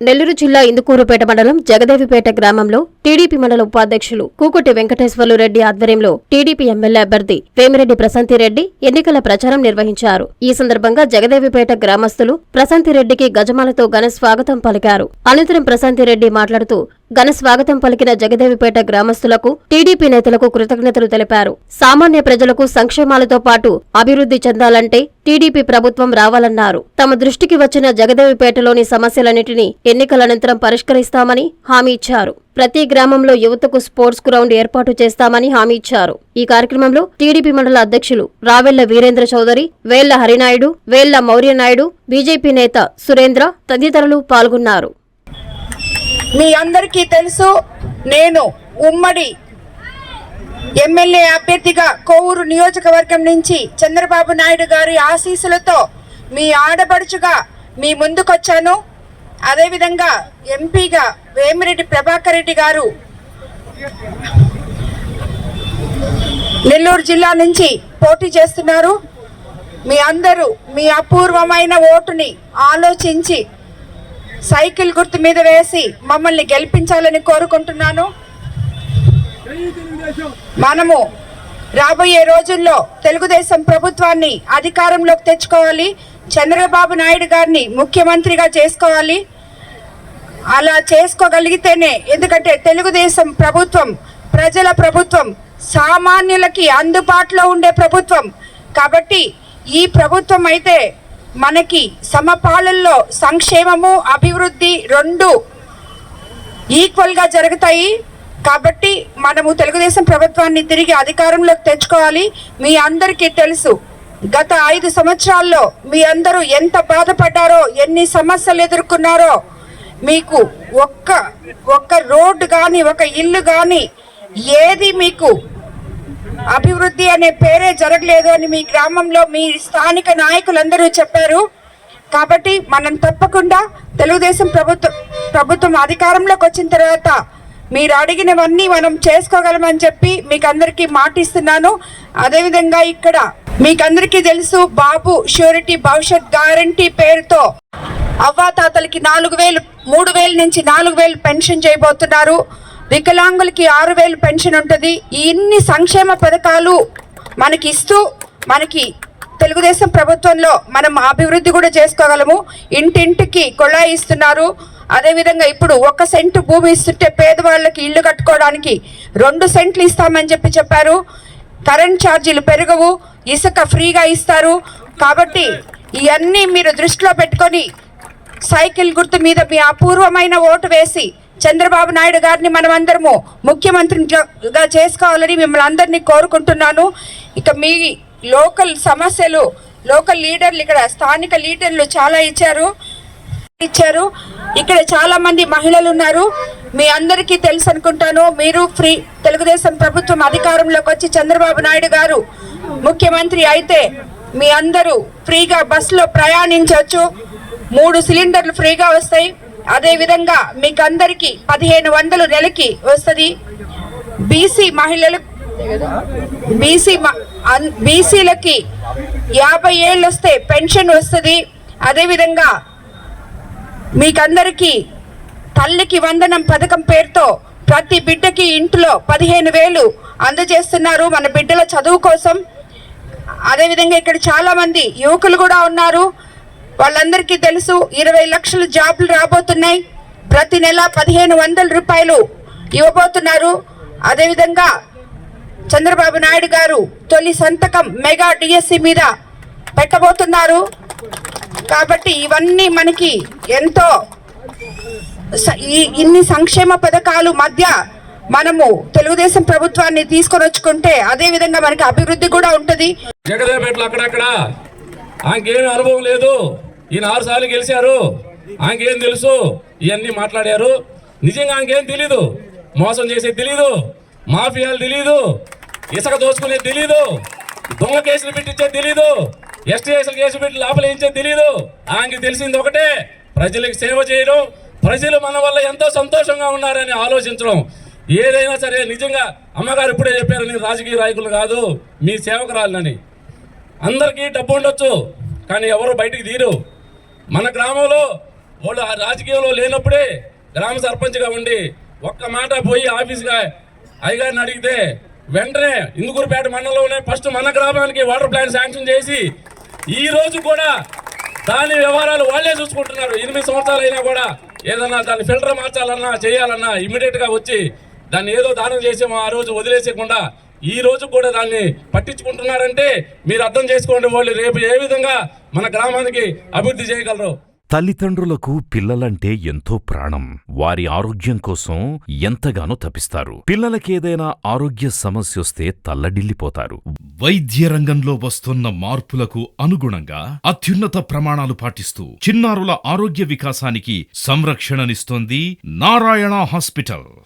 నెల్లూరు జిల్లా ఇందుకూరుపేట మండలం జగదేవిపేట గ్రామంలో టీడీపీ మండల ఉపాధ్యక్షులు కూకుటి వెంకటేశ్వర్లు రెడ్డి ఆధ్వర్యంలో టీడీపీ ఎమ్మెల్యే అభ్యర్థి వేమిరెడ్డి ప్రశాంతిరెడ్డి ఎన్నికల ప్రచారం నిర్వహించారు. ఈ సందర్భంగా జగదేవిపేట గ్రామస్తులు ప్రశాంతిరెడ్డికి గజమాలతో ఘన స్వాగతం పలికారు. అనంతరం ప్రశాంతిరెడ్డి మాట్లాడుతూ ఘన స్వాగతం పలికిన జగదేవిపేట గ్రామస్తులకు టీడీపీ నేతలకు కృతజ్ఞతలు తెలిపారు. సామాన్య ప్రజలకు సంక్షేమాలతో పాటు అభివృద్ధి చెందాలంటే టీడీపీ ప్రభుత్వం రావాలన్నారు. తమ దృష్టికి వచ్చిన జగదేవిపేటలోని సమస్యలన్నింటినీ ఎన్నికల అనంతరం పరిష్కరిస్తామని హామీ ఇచ్చారు. ప్రతి గ్రామంలో యువతకు స్పోర్ట్స్ గ్రౌండ్ ఏర్పాటు చేస్తామని హామీ ఇచ్చారు. ఈ కార్యక్రమంలో టీడీపీ మండల అధ్యక్షులు రావెళ్ళ వీరేంద్ర చౌదరి వేళ్ళ హరినాయుడు వేళ్ళ మౌర్యనాయుడు బీజేపీ నేత సురేంద్ర తదితరులు పాల్గొన్నారు. మీ అందరికీ తెలుసు నేను ఉమ్మడి ఎమ్మెల్యే అభ్యర్థిగా కోవూరు నియోజకవర్గం నుంచి చంద్రబాబు నాయుడు గారి ఆశీస్సులతో మీ ఆడపడుచుగా మీ ముందుకొచ్చాను. అదేవిధంగా ఎంపీగా వేమిరెడ్డి ప్రభాకర్ రెడ్డి గారు నెల్లూరు జిల్లా నుంచి పోటీ చేస్తున్నారు. మీ అందరూ మీ అపూర్వమైన ఓటుని ఆలోచించి సైకిల్ గుర్తు మీద వేసి మమ్మల్ని గెలిపించాలని కోరుకుంటున్నాను. మనము రాబోయే రోజుల్లో తెలుగుదేశం ప్రభుత్వాన్ని అధికారంలోకి తెచ్చుకోవాలి. చంద్రబాబు నాయుడు గారిని ముఖ్యమంత్రిగా చేసుకోవాలి. అలా చేసుకోగలిగితేనే ఎందుకంటే తెలుగుదేశం ప్రభుత్వం ప్రజల ప్రభుత్వం సామాన్యులకి అందుబాటులో ఉండే ప్రభుత్వం. కాబట్టి ఈ ప్రభుత్వం అయితే మనకి సమపాలల్లో సంక్షేమము అభివృద్ధి రెండు ఈక్వల్గా జరుగుతాయి. కాబట్టి మనము తెలుగుదేశం ప్రభుత్వాన్ని తిరిగి అధికారంలోకి తెచ్చుకోవాలి. మీ అందరికీ తెలుసు గత ఐదు సంవత్సరాల్లో మీ అందరూ ఎంత బాధపడ్డారో ఎన్ని సమస్యలు ఎదుర్కొన్నారో మీకు ఒక్క ఒక్క రోడ్డు కానీ ఒక ఇల్లు కానీ ఏది మీకు అభివృద్ధి అనే పేరే జరగలేదు అని మీ గ్రామంలో మీ స్థానిక నాయకులందరూ చెప్పారు. కాబట్టి మనం తప్పకుండా తెలుగుదేశం ప్రభుత్వం ప్రభుత్వం అధికారంలోకి వచ్చిన తర్వాత మీరు అడిగినవన్నీ మనం చేసుకోగలమని చెప్పి మీకు అందరికీ మాటిస్తున్నాను. అదేవిధంగా ఇక్కడ మీకందరికీ తెలుసు బాబు ష్యూరిటీ భవిష్యత్ గ్యారంటీ పేరుతో అవ్వాతాతలకి నాలుగు వేలు మూడు వేల నుంచి నాలుగు వేలు పెన్షన్ చేయబోతున్నారు. వికలాంగులకి ఆరు వేలు పెన్షన్ ఉంటుంది. ఇన్ని సంక్షేమ పథకాలు మనకి ఇస్తూ మనకి తెలుగుదేశం ప్రభుత్వంలో మనం అభివృద్ధి కూడా చేసుకోగలము. ఇంటింటికి కొళాయి ఇస్తున్నారు. అదేవిధంగా ఇప్పుడు ఒక సెంటు భూమి ఇస్తుంటే పేదవాళ్ళకి ఇల్లు కట్టుకోవడానికి రెండు సెంట్లు ఇస్తామని చెప్పి చెప్పారు. కరెంట్ ఛార్జీలు పెరగవు ఇసుక ఫ్రీగా ఇస్తారు. కాబట్టి ఇవన్నీ మీరు దృష్టిలో పెట్టుకొని సైకిల్ గుర్తు మీద మీ అపూర్వమైన ఓటు వేసి చంద్రబాబు నాయుడు గారిని మనమందరము ముఖ్యమంత్రిగా చేసుకోవాలని మిమ్మల్ని అందరినీ కోరుకుంటున్నాను. ఇక మీ లోకల్ సమస్యలు లోకల్ లీడర్లు ఇక్కడ స్థానిక లీడర్లు చాలా ఇచ్చారు. ఇచ్చారు. ఇక్కడ చాలా మంది మహిళలు ఉన్నారు. మీ అందరికీ తెలుసు అనుకుంటాను. మీరు ఫ్రీ తెలుగుదేశం ప్రభుత్వం అధికారంలోకి వచ్చి చంద్రబాబు నాయుడు గారు ముఖ్యమంత్రి అయితే మీ అందరూ ఫ్రీగా బస్సులో ప్రయాణించవచ్చు. మూడు సిలిండర్లు ఫ్రీగా వస్తాయి. అదే విధంగా మీకు అందరికి పదిహేను వందలు నెలకి వస్తుంది. బీసీ మహిళలు బీసీ బీసీలకి యాభై ఏళ్ళు వస్తే పెన్షన్ వస్తుంది. అదేవిధంగా మీకందరికీ తల్లికి వందనం పథకం పేరుతో ప్రతి బిడ్డకి ఇంట్లో పదిహేను వేలు అందజేస్తున్నారు మన బిడ్డల చదువు కోసం. అదేవిధంగా ఇక్కడ చాలామంది యువకులు కూడా ఉన్నారు. వాళ్ళందరికీ తెలుసు ఇరవై లక్షల జాబ్లు రాబోతున్నాయి. ప్రతి నెల పదిహేను వందల రూపాయలు ఇవ్వబోతున్నారు. అదేవిధంగా చంద్రబాబు నాయుడు గారు తొలి సంతకం మెగా డిఎస్సి మీద పెట్టబోతున్నారు. కాబట్టి ఇవన్నీ మనకి ఎంతో స- ఈ ఇన్ని సంక్షేమ పథకాలు మధ్య మనము తెలుగుదేశం ప్రభుత్వాన్ని తీసుకొని వచ్చుకుంటే అదే విధంగా మనకి అభివృద్ధి కూడా ఉంటుంది. జగదేపేటలో అక్కడక్కడ. ఆయనకేమి అనుభవం లేదు. ఈయన ఆరు సార్లు గెలిచారు. ఆమెకేం తెలుసు? ఇవన్నీ మాట్లాడారు. నిజంగా ఆమెకేం తెలీదు. మోసం చేసేది తెలీదు. మాఫియాలు తెలీదు. ఇసుక దోచుకునేది తెలీదు. దొంగ కేసులు పెట్టించేది తెలీదు. ఎస్టీ కేసులు కేసు పెట్టి లోపలేయించేది తెలీదు. ఆమెకి తెలిసింది ఒకటే. ప్రజలకు సేవ చేయడం ప్రజలు మన వల్ల ఎంతో సంతోషంగా ఉన్నారని ఆలోచించడం. ఏదైనా సరే నిజంగా అమ్మగారు ఇప్పుడే చెప్పారు నేను రాజకీయ నాయకులు కాదు మీ సేవకురాలని అందరికీ డబ్బు ఉండొచ్చు కానీ ఎవరు బయటికి తీరు. మన గ్రామంలో వాళ్ళు ఆ రాజకీయంలో లేనప్పుడే గ్రామ సర్పంచ్గా ఉండి ఒక్క మాట పోయి ఆఫీస్గా అయ్యగారిని అడిగితే వెంటనే ఇందుకూరుపేట మండలంలోనే ఫస్ట్ మన గ్రామానికి వాటర్ ప్లాంట్ శాంక్షన్ చేసి ఈ రోజు కూడా దాని వ్యవహారాలు వాళ్ళే చూసుకుంటున్నారు. ఎనిమిది సంవత్సరాలు అయినా కూడా ఏదన్నా దాన్ని ఫిల్టర్ మార్చాలన్నా చేయాలన్నా ఇమీడియట్గా వచ్చి దాన్ని ఏదో దానం చేసేమో ఆ రోజు వదిలేసేయకుండా ఈ రోజు కూడా దాన్ని పట్టించుకుంటున్నారంటే మీరు అర్థం చేసుకోండి వాళ్ళు రేపు ఏ విధంగా మన గ్రామానికి అభివృద్ధి చేయగలరు. తల్లిదండ్రులకు పిల్లలంటే ఎంతో ప్రాణం. వారి ఆరోగ్యం కోసం ఎంతగానో తపిస్తారు. పిల్లలకేదైనా ఆరోగ్య సమస్యొస్తే తల్లడిల్లిపోతారు. వైద్య రంగంలో వస్తున్న మార్పులకు అనుగుణంగా అత్యున్నత ప్రమాణాలు పాటిస్తూ చిన్నారుల ఆరోగ్య వికాసానికి సంరక్షణనిస్తోంది నారాయణ హాస్పిటల్.